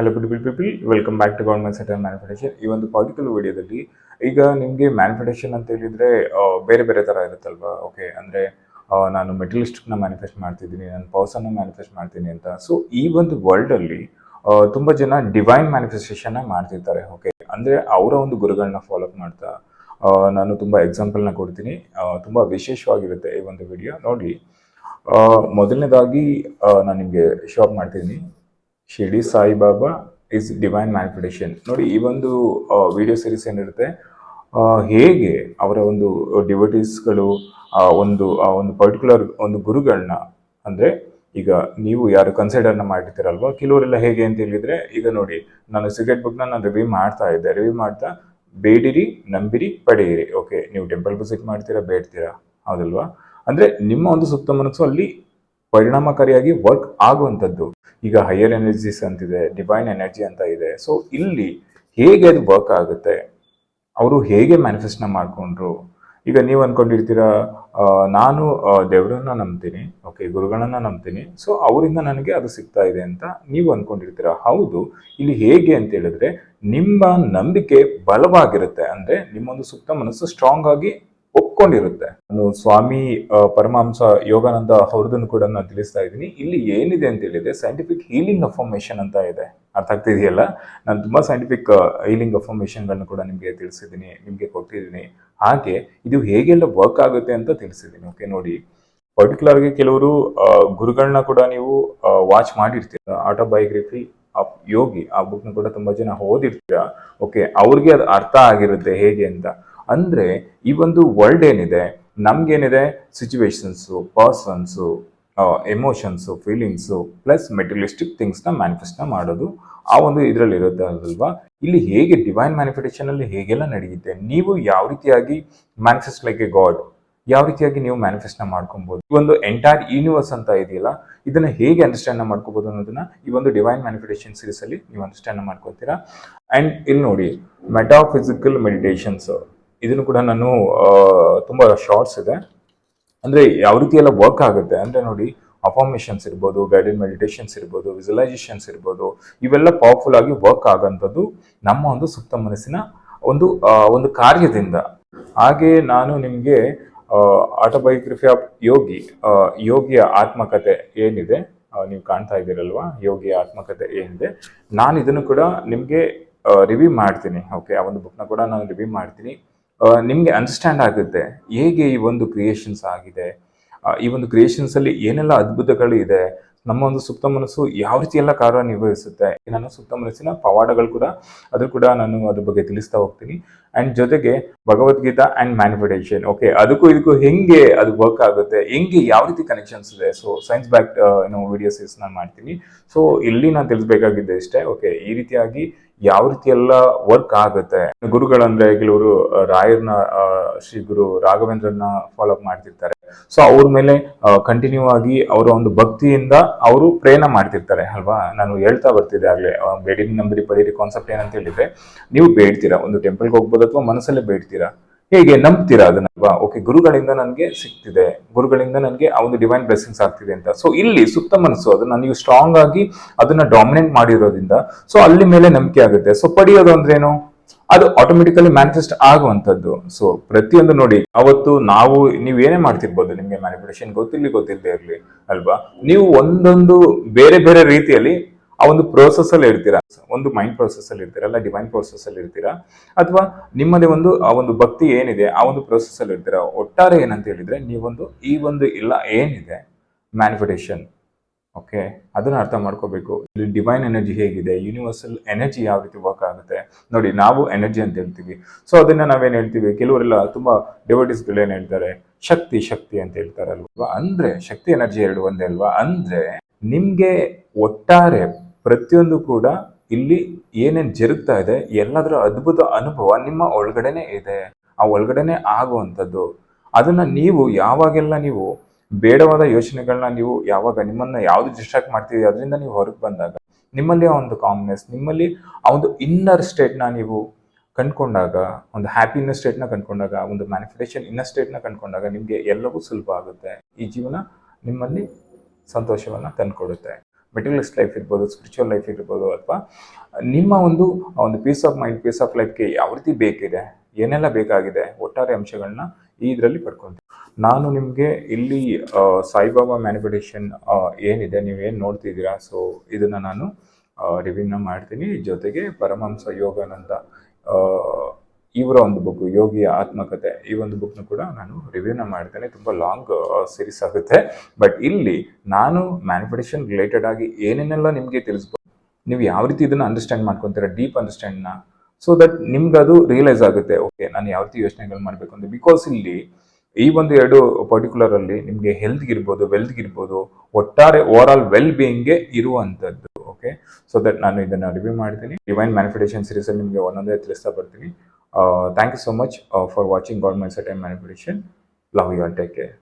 Hello people people welcome back to government settle manufacture ಈ ಒಂದು particular ವಿಡಿಯೋದಲ್ಲಿ ಈಗ ನಿಮಗೆ ಮ್ಯಾನುಫ್ಯಾಕ್ಚರ್ ಅಂತ ಹೇಳಿದರೆ ಬೇರೆ ಬೇರೆ ಥರ ಇರುತ್ತಲ್ವಾ? ಓಕೆ ಅಂದರೆ ನಾನು ಮೆಟಲಿಸ್ಟಿಕ್ನ ಮ್ಯಾನಿಫೆಸ್ಟ್ ಮಾಡ್ತಿದ್ದೀನಿ ನಾನು ಪರ್ಸನ್ನ ಮ್ಯಾನಿಫೆಸ್ಟ್ ಮಾಡ್ತೀನಿ ಅಂತ. ಸೊ ಈ ಒಂದು ವರ್ಲ್ಡಲ್ಲಿ ತುಂಬ ಜನ ಡಿವೈನ್ ಮ್ಯಾನಿಫೆಸ್ಟೇಷನ್ನ ಮಾಡ್ತಿರ್ತಾರೆ ಓಕೆ ಅಂದರೆ ಅವರ ಒಂದು ಗುರುಗಳನ್ನ ಫಾಲೋಅಪ್ ಮಾಡ್ತಾ ನಾನು ತುಂಬ ಎಕ್ಸಾಂಪಲ್ನ ಕೊಡ್ತೀನಿ. ತುಂಬ ವಿಶೇಷವಾಗಿರುತ್ತೆ ಈ ಒಂದು ವಿಡಿಯೋ ನೋಡಿ ಮೊದಲನೇದಾಗಿ ನಾನು ನಿಮಗೆ ಶಾಪ್ ಮಾಡ್ತೀನಿ Shirdi Saibaba is divine manifestation. ನೋಡಿ, ಈ ಒಂದು ವಿಡಿಯೋ ಸೀರೀಸ್ ಏನಿರುತ್ತೆ ಹೇಗೆ ಅವರ ಒಂದು ಡಿವಟೀಸ್ಗಳು ಒಂದು ಒಂದು ಪರ್ಟಿಕ್ಯುಲರ್ ಒಂದು ಗುರುಗಳನ್ನ ಅಂದರೆ ಈಗ ನೀವು ಯಾರು ಕನ್ಸಿಡರ್ನ ಮಾಡಿರ್ತೀರಲ್ವ, ಕೆಲವರೆಲ್ಲ ಹೇಗೆ ಅಂತ ಹೇಳಿದರೆ, ಈಗ ನೋಡಿ, ನಾನು ಸಿಗರೆಟ್ ಬುಕ್ನ ನಾನು ರಿವ್ಯೂ ಮಾಡ್ತಾ ಇದ್ದೆ. ರಿವ್ಯೂ ಮಾಡ್ತಾ ಬೇಡಿರಿ, ನಂಬಿರಿ, ಪಡೆಯಿರಿ. ಓಕೆ ನೀವು ಟೆಂಪಲ್ ವಿಸಿಟ್ ಮಾಡ್ತೀರಾ, ಬೇಡ್ತೀರಾ? ಹೌದಲ್ವಾ? ಅಂದರೆ ನಿಮ್ಮ ಒಂದು ಸುತ್ತ ಮನಸ್ಸು ಅಲ್ಲಿ ಪರಿಣಾಮಕಾರಿಯಾಗಿ ವರ್ಕ್ ಆಗುವಂಥದ್ದು. ಈಗ ಹೈಯರ್ ಎನರ್ಜೀಸ್ ಅಂತಿದೆ ಡಿವೈನ್ ಎನರ್ಜಿ ಅಂತ ಇದೆ. ಸೊ ಇಲ್ಲಿ ಹೇಗೆ ಅದು ವರ್ಕ್ ಆಗುತ್ತೆ? ಅವರು ಹೇಗೆ ಮ್ಯಾನಿಫೆಸ್ಟ್ನ ಮಾಡ್ಕೊಂಡ್ರು? ಈಗ ನೀವು ಅನ್ಕೊಂಡಿರ್ತೀರಾ ನಾನು ದೇವರನ್ನ ನಂಬ್ತೀನಿ ಓಕೆ ಗುರುಗಳನ್ನ ನಂಬ್ತೀನಿ. ಸೊ ಅವರಿಂದ ನನಗೆ ಅದು ಸಿಗ್ತಾ ಇದೆ ಅಂತ ನೀವು ಅನ್ಕೊಂಡಿರ್ತೀರಾ? ಹೌದು. ಇಲ್ಲಿ ಹೇಗೆ ಅಂತ ಹೇಳಿದ್ರೆ, ನಿಮ್ಮ ನಂಬಿಕೆ ಬಲವಾಗಿರುತ್ತೆ. ಅಂದ್ರೆ ನಿಮ್ಮೊಂದು ಸುತ್ತ ಮನಸ್ಸು ಸ್ಟ್ರಾಂಗ್ ಆಗಿ ಒಪ್ಕೊಂಡಿರುತ್ತೆ. ನಾನು ಸ್ವಾಮಿ ಪರಮಾಂಸ ಯೋಗಾನಂದ ಅವ್ರದನ್ನು ಕೂಡ ನಾನು ತಿಳಿಸ್ತಾ ಇದ್ದೀನಿ. ಇಲ್ಲಿ ಏನಿದೆ ಅಂತ ಹೇಳಿದ್ರೆ ಸೈಂಟಿಫಿಕ್ ಹೀಲಿಂಗ್ ಅಫಾರ್ಮೇಷನ್ ಅಂತ ಇದೆ. ಅರ್ಥ ಆಗ್ತಿದೆಯಲ್ಲ ನಾನು ತುಂಬ ಸೈಂಟಿಫಿಕ್ ಹೀಲಿಂಗ್ ಅಫಾರ್ಮೇಷನ್ಗಳನ್ನು ಕೂಡ ನಿಮಗೆ ತಿಳಿಸಿದ್ದೀನಿ, ನಿಮಗೆ ಕೊಟ್ಟಿದ್ದೀನಿ. ಹಾಗೆ ಇದು ಹೇಗೆಲ್ಲ ವರ್ಕ್ ಆಗುತ್ತೆ ಅಂತ ತಿಳಿಸಿದ್ದೀನಿ. ಓಕೆ ನೋಡಿ. ಪರ್ಟಿಕ್ಯುಲರ್ ಆಗಿ ಕೆಲವರು ಗುರುಗಳನ್ನ ಕೂಡ ನೀವು ವಾಚ್ ಮಾಡಿರ್ತೀರ? ಆಟೋಬಯೋಗ್ರಫಿ ಆಫ್ ಯೋಗಿ ಆ ಬುಕ್ನ ಕೂಡ ತುಂಬಾ ಜನ ಓದಿರ್ತೀರ? ಓಕೆ ಅವ್ರಿಗೆ ಅದು ಅರ್ಥ ಆಗಿರುತ್ತೆ ಹೇಗೆ ಅಂತ. ಅಂದ್ರೆ ಈ ಒಂದು ವರ್ಲ್ಡ್ ಏನಿದೆ ನಮ್ಗೇನಿದೆ situations persons emotions feelings plus materialistic ಥಿಂಗ್ಸ್ನ ಮ್ಯಾನಿಫೆಸ್ಟ್ನ ಮಾಡೋದು ಆ ಒಂದು ಇದರಲ್ಲಿ ಇರುತ್ತೆ ಅಲ್ವಾ ಇಲ್ಲಿ ಹೇಗೆ ಡಿವೈನ್ ಮ್ಯಾನಿಫೆಸ್ಟೇಷನಲ್ಲಿ ಹೇಗೆಲ್ಲ ನಡೆಯುತ್ತೆ? ನೀವು ಯಾವ ರೀತಿಯಾಗಿ ಮ್ಯಾನಿಫೆಸ್ಟ್ ಲೈಕ್ ಎ ಗಾಡ್ ಯಾವ ರೀತಿಯಾಗಿ ನೀವು ಮ್ಯಾನಿಫೆಸ್ಟ್ನ ಮಾಡ್ಕೊಬೋದು? ಈ ಒಂದು ಎಂಟೈರ್ ಯೂನಿವರ್ಸ್ ಅಂತ ಇದೆಯಲ್ಲ, ಇದನ್ನ ಹೇಗೆ ಅಂಡರ್ಸ್ಟ್ಯಾಂಡ್ ಮಾಡ್ಕೋಬೋದು ಅನ್ನೋದನ್ನ ಈ ಒಂದು ಡಿವೈನ್ ಮ್ಯಾನಿಫೆಸ್ಟೇಷನ್ ಸೀರೀಸಲ್ಲಿ ನೀವು ಅಂಡರ್ಸ್ಟ್ಯಾಂಡ್ ಮಾಡ್ಕೋತೀರಾ? ಅಂಡ್ ಇಲ್ಲಿ ನೋಡಿ ಮೆಟಾಫಿಸಿಕಲ್ ಮೆಡಿಟೇಷನ್ಸ್ ಇದನ್ನು ಕೂಡ ನಾನು ತುಂಬ ಶಾರ್ಟ್ಸ್ ಇದೆ. ಅಂದರೆ ಯಾವ ರೀತಿ ಎಲ್ಲ ವರ್ಕ್ ಆಗುತ್ತೆ ಅಂದರೆ ನೋಡಿ ಅಫಾರ್ಮೇಷನ್ಸ್ ಇರ್ಬೋದು ಗೈಡೆಡ್ ಮೆಡಿಟೇಷನ್ಸ್ ಇರ್ಬೋದು ವಿಜುಲೈಸೇಷನ್ಸ್ ಇರ್ಬೋದು, ಇವೆಲ್ಲ ಪವರ್ಫುಲ್ ಆಗಿ ವರ್ಕ್ ಆಗೋಂಥದ್ದು ನಮ್ಮ ಒಂದು ಸುಪ್ತ ಮನಸ್ಸಿನ ಒಂದು ಒಂದು ಕಾರ್ಯದಿಂದ. ಹಾಗೆ ನಾನು ನಿಮಗೆ ಆಟೋಬಯೋಗ್ರಫಿ ಆಫ್ ಯೋಗಿ ಯೋಗಿಯ ಆತ್ಮಕತೆ ಏನಿದೆ ನೀವು ಕಾಣ್ತಾ ಇದ್ದೀರಲ್ವಾ? ಯೋಗಿಯ ಆತ್ಮಕತೆ ಏನಿದೆ? ನಾನು ಇದನ್ನು ಕೂಡ ನಿಮಗೆ ರಿವ್ಯೂ ಮಾಡ್ತೀನಿ. ಓಕೆ ಆ ಒಂದು ಬುಕ್ನ ಕೂಡ ನಾನು ರಿವ್ಯೂ ಮಾಡ್ತೀನಿ. ನಿಮಗೆ ಅಂಡರ್ಸ್ಟ್ಯಾಂಡ್ ಆಗುತ್ತೆ ಹೇಗೆ ಈ ಒಂದು ಕ್ರಿಯೇಷನ್ಸ್ ಆಗಿದೆ. ಈ ಒಂದು ಕ್ರಿಯೇಷನ್ಸ್ ಅಲ್ಲಿ ಏನೆಲ್ಲ ಅದ್ಭುತಗಳು ಇದೆ. ನಮ್ಮ ಒಂದು ಸುಪ್ತ ಮನಸ್ಸು ಯಾವ ರೀತಿ ಎಲ್ಲ ಕಾರ್ಯನಿರ್ವಹಿಸುತ್ತೆ ನನ್ನ ಸುಪ್ತ ಮನಸ್ಸಿನ ಪವಾಡಗಳು ಕೂಡ, ಅದು ಕೂಡ ನಾನು ಅದ್ರ ಬಗ್ಗೆ ತಿಳಿಸ್ತಾ ಹೋಗ್ತೀನಿ. ಅಂಡ್ ಜೊತೆಗೆ ಭಗವದ್ಗೀತಾ ಅಂಡ್ ಮ್ಯಾನಿಫೆಸ್ಟೇಷನ್ ಓಕೆ ಅದಕ್ಕೂ ಇದಕ್ಕೂ ಹೆಂಗೆ ಅದು ವರ್ಕ್ ಆಗುತ್ತೆ, ಹೆಂಗೆ ಯಾವ ರೀತಿ ಕನೆಕ್ಷನ್ಸ್ ಇದೆ? ಸೊ ಸೈನ್ಸ್ ಬ್ಯಾಕ್ ಏನೋ ವಿಡಿಯೋಸ್ ನಾನು ಮಾಡ್ತೀನಿ. ಸೊ ಇಲ್ಲಿ ನಾನು ತಿಳಿಸ್ಬೇಕಾಗಿದ್ದೆ ಇಷ್ಟೇ ಓಕೆ ಈ ರೀತಿಯಾಗಿ ಯಾವ ರೀತಿ ಎಲ್ಲ ವರ್ಕ್ ಆಗುತ್ತೆ? ಗುರುಗಳಂದ್ರೆ ಕೆಲವರು ರಾಯರ್ನ ಶ್ರೀ ಗುರು ರಾಘವೇಂದ್ರನ ಫಾಲೋ ಅಪ್ ಮಾಡ್ತಿರ್ತಾರೆ. ಸೊ ಅವ್ರ ಮೇಲೆ ಕಂಟಿನ್ಯೂ ಆಗಿ ಅವರ ಒಂದು ಭಕ್ತಿಯಿಂದ ಅವರು ಪ್ರೇರಣೆ ಮಾಡ್ತಿರ್ತಾರೆ, ಅಲ್ವಾ? ನಾನು ಹೇಳ್ತಾ ಬರ್ತಿದ್ದೆ ಆಗ್ಲೇ ಬೇಡಿನ ನಂಬರಿ ಪಡೀರಿ ಕಾನ್ಸೆಪ್ಟ್ ಏನಂತ ಹೇಳಿದ್ರೆ, ನೀವು ಬೇಡ್ತೀರಾ? ಒಂದು ಟೆಂಪಲ್ಗೆ ಹೋಗ್ಬೋದು ಅಥವಾ ಮನಸ್ಸಲ್ಲೇ ಬೇಡ್ತೀರಾ? ಹೇಗೆ ನಂಬ್ತೀರಾ ಅದನ್ನಲ್ವಾ ಓಕೆ ಗುರುಗಳಿಂದ ನನಗೆ ಸಿಗ್ತಿದೆ ಗುರುಗಳಿಂದ ನನಗೆ ಆ ಒಂದು ಡಿವೈನ್ ಬ್ಲೆಸ್ಸಿಂಗ್ಸ್ ಆಗ್ತಿದೆ ಅಂತ. ಸೊ ಇಲ್ಲಿ ಸುತ್ತ ಮನಸ್ಸು ಅದನ್ನ ನೀವು ಸ್ಟ್ರಾಂಗ್ ಆಗಿ ಅದನ್ನ ಡಾಮಿನೇಟ್ ಮಾಡಿರೋದ್ರಿಂದ ಸೊ ಅಲ್ಲಿ ಮೇಲೆ ನಂಬಿಕೆ ಆಗುತ್ತೆ. ಸೊ ಪಡೆಯೋದು ಅಂದ್ರೇನು? ಅದು ಆಟೋಮೆಟಿಕಲಿ ಮ್ಯಾನಿಫೆಸ್ಟ್ ಆಗುವಂಥದ್ದು. ಸೊ ಪ್ರತಿಯೊಂದು ನೋಡಿ, ಅವತ್ತು ನಾವು, ನೀವು ಏನೇ ಮಾಡ್ತಿರ್ಬೋದು ನಿಮಗೆ ಮ್ಯಾನಿಫೆಸ್ಟೇಷನ್ ಗೊತ್ತಿರಲಿ ಗೊತ್ತಿಲ್ಲದೆ ಇರಲಿ, ಅಲ್ವಾ? ನೀವು ಒಂದೊಂದು ಬೇರೆ ಬೇರೆ ರೀತಿಯಲ್ಲಿ ಆ ಒಂದು ಪ್ರೋಸೆಸ್ ಅಲ್ಲಿ ಇರ್ತೀರಾ? ಒಂದು ಮೈಂಡ್ ಪ್ರೋಸೆಸ್ ಅಲ್ಲಿ ಇರ್ತೀರಾ? ಅಲ್ಲ ಡಿವೈನ್ ಪ್ರೋಸೆಸ್ ಅಲ್ಲಿ ಇರ್ತೀರಾ? ಅಥವಾ ನಿಮ್ಮದೇ ಒಂದು, ಆ ಒಂದು ಭಕ್ತಿ ಏನಿದೆ, ಆ ಒಂದು ಪ್ರೋಸೆಸ್ ಅಲ್ಲಿ ಇರ್ತೀರಾ? ಒಟ್ಟಾರೆ ಏನಂತ ಹೇಳಿದ್ರೆ, ನೀವೊಂದು, ಈ ಒಂದು ಇಲ್ಲ, ಏನಿದೆ ಮ್ಯಾನಿಫೆಸ್ಟೇಷನ್ ಓಕೆ ಅದನ್ನ ಅರ್ಥ ಮಾಡ್ಕೋಬೇಕು. ಇಲ್ಲಿ ಡಿವೈನ್ ಎನರ್ಜಿ ಹೇಗಿದೆ? ಯೂನಿವರ್ಸಲ್ ಎನರ್ಜಿ ಯಾವ ರೀತಿ ವರ್ಕ್ ಆಗುತ್ತೆ? ನೋಡಿ, ನಾವು ಎನರ್ಜಿ ಅಂತ ಹೇಳ್ತೀವಿ. ಸೊ ಅದನ್ನ ನಾವೇನು ಹೇಳ್ತೀವಿ? ಕೆಲವರೆಲ್ಲ ತುಂಬಾ ಡಿವೋಟಿಸ್ಗಳು ಏನ್ ಹೇಳ್ತಾರೆ? ಶಕ್ತಿ ಶಕ್ತಿ ಅಂತ ಹೇಳ್ತಾರೆ ಅಲ್ವಾ ಅಂದ್ರೆ, ಶಕ್ತಿ ಎನರ್ಜಿ ಎರಡು ಒಂದೇ ಅಲ್ವಾ? ಅಂದ್ರೆ, ನಿಮ್ಗೆ ಒಟ್ಟಾರೆ ಪ್ರತಿಯೊಂದು ಕೂಡ ಇಲ್ಲಿ ಏನೇನು ಜರುಗ್ತಾ ಇದೆ, ಎಲ್ಲದರ ಅದ್ಭುತ ಅನುಭವ ನಿಮ್ಮ ಒಳಗಡೆನೆ ಇದೆ. ಆ ಒಳಗಡೆನೆ ಆಗುವಂಥದ್ದು. ಅದನ್ನ ನೀವು ಯಾವಾಗೆಲ್ಲ ನೀವು ಬೇಡವಾದ ಯೋಚನೆಗಳನ್ನ ನೀವು ಯಾವಾಗ ನಿಮ್ಮನ್ನ ಯಾವುದು ಡಿಸ್ಟ್ರಾಕ್ಟ್ ಮಾಡ್ತೀವಿ ಅದರಿಂದ ನೀವು ಹೊರಗೆ ಬಂದಾಗ, ನಿಮ್ಮಲ್ಲಿ ಆ ಒಂದು ಕಾಮ್ನೆಸ್ ನಿಮ್ಮಲ್ಲಿ ಆ ಒಂದು ಇನ್ನರ್ ಸ್ಟೇಟ್ನ ನೀವು ಕಂಡ್ಕೊಂಡಾಗ, ಒಂದು ಹ್ಯಾಪಿನೆಸ್ ಸ್ಟೇಟ್ನ ಕಂಡ್ಕೊಂಡಾಗ, ಒಂದು ಮ್ಯಾನಿಫೆಸ್ಟೇಷನ್ ಇನ್ನರ್ ಸ್ಟೇಟ್ನ ಕಂಡ್ಕೊಂಡಾಗ ನಿಮಗೆ ಎಲ್ಲವೂ ಸುಲಭ ಆಗುತ್ತೆ. ಈ ಜೀವನ ನಿಮ್ಮಲ್ಲಿ ಸಂತೋಷವನ್ನು ತಂದ್ಕೊಡುತ್ತೆ. ಮೆಟೀರಿಯಲಿಸ್ಟ್ ಲೈಫ್ ಇರ್ಬೋದು ಸ್ಪಿರಿಚುವಲ್ ಲೈಫ್ ಇರ್ಬೋದು ಅಥವಾ ನಿಮ್ಮ ಒಂದು ಒಂದು peace of mind peace of ಲೈಫ್ಗೆ ಯಾವ ರೀತಿ ಬೇಕಿದೆ, ಏನೆಲ್ಲ ಬೇಕಾಗಿದೆ, ಒಟ್ಟಾರೆ ಅಂಶಗಳನ್ನ ಈ ಇದರಲ್ಲಿ ಪಡ್ಕೊತೀವಿ. ನಾನು ನಿಮಗೆ ಇಲ್ಲಿ ಸಾಯಿಬಾಬಾ ಮ್ಯಾನಿಫಿಟೇಷನ್ ಏನಿದೆ ನೀವೇನು ನೋಡ್ತಿದ್ದೀರಾ ಸೊ ಇದನ್ನು ನಾನು ರಿವ್ಯೂನ ಮಾಡ್ತೀನಿ. ಜೊತೆಗೆ ಪರಮಹಂಸ ಯೋಗಾನಂದ ಇವರ ಒಂದು ಬುಕ್, ಯೋಗಿಯ ಆತ್ಮಕತೆ, ಈ ಒಂದು ಬುಕ್ನ ಕೂಡ ನಾನು ರಿವ್ಯೂನ ಮಾಡ್ತೇನೆ. ತುಂಬ ಲಾಂಗ್ ಸೀರೀಸ್ ಆಗುತ್ತೆ. ಬಟ್ ಇಲ್ಲಿ ನಾನು ಮ್ಯಾನಿಫಿಟೇಷನ್ ರಿಲೇಟೆಡ್ ಆಗಿ ಏನೇನೆಲ್ಲ ನಿಮಗೆ ತಿಳಿಸ್ಬೋದು ನೀವು ಯಾವ ರೀತಿ ಇದನ್ನು ಅಂಡರ್ಸ್ಟ್ಯಾಂಡ್ ಮಾಡ್ಕೊಂತೀರ ಡೀಪ್ ಅಂಡರ್ಸ್ಟ್ಯಾಂಡ್ನ ಸೊ ದಟ್ ನಿಮ್ಗೆ ಅದು ರಿಯಲೈಸ್ ಆಗುತ್ತೆ. ಓಕೆ ನಾನು ಯಾವ ರೀತಿ ಯೋಚನೆಗಳು ಮಾಡಬೇಕು ಅಂತ. ಬಿಕಾಸ್ ಇಲ್ಲಿ ಈ ಒಂದು ಎರಡು ಪರ್ಟಿಕ್ಯುಲರ್ ಅಲ್ಲಿ ನಿಮಗೆ ಹೆಲ್ತ್ಗಿರ್ಬೋದು ವೆಲ್ತ್ಗಿರ್ಬೋದು ಒಟ್ಟಾರೆ ಓವರ್ ಆಲ್ ವೆಲ್ ಬೀಯಿಂಗ್ಗೆ ಇರುವಂಥದ್ದು ಓಕೆ ಸೊ ದಟ್ ನಾನು ಇದನ್ನು ರಿವ್ಯೂ ಮಾಡ್ತೀನಿ. ಡಿವೈನ್ ಮ್ಯಾನಿಫಿಟೇಷನ್ ಸೀರೀಸಲ್ಲಿ ನಿಮಗೆ ಒಂದೊಂದೇ ತಿಳಿಸ್ತಾ ಬರ್ತೀನಿ. Uh, thank you so much uh, for watching Government Set and Manipulation. Love you all. Take care.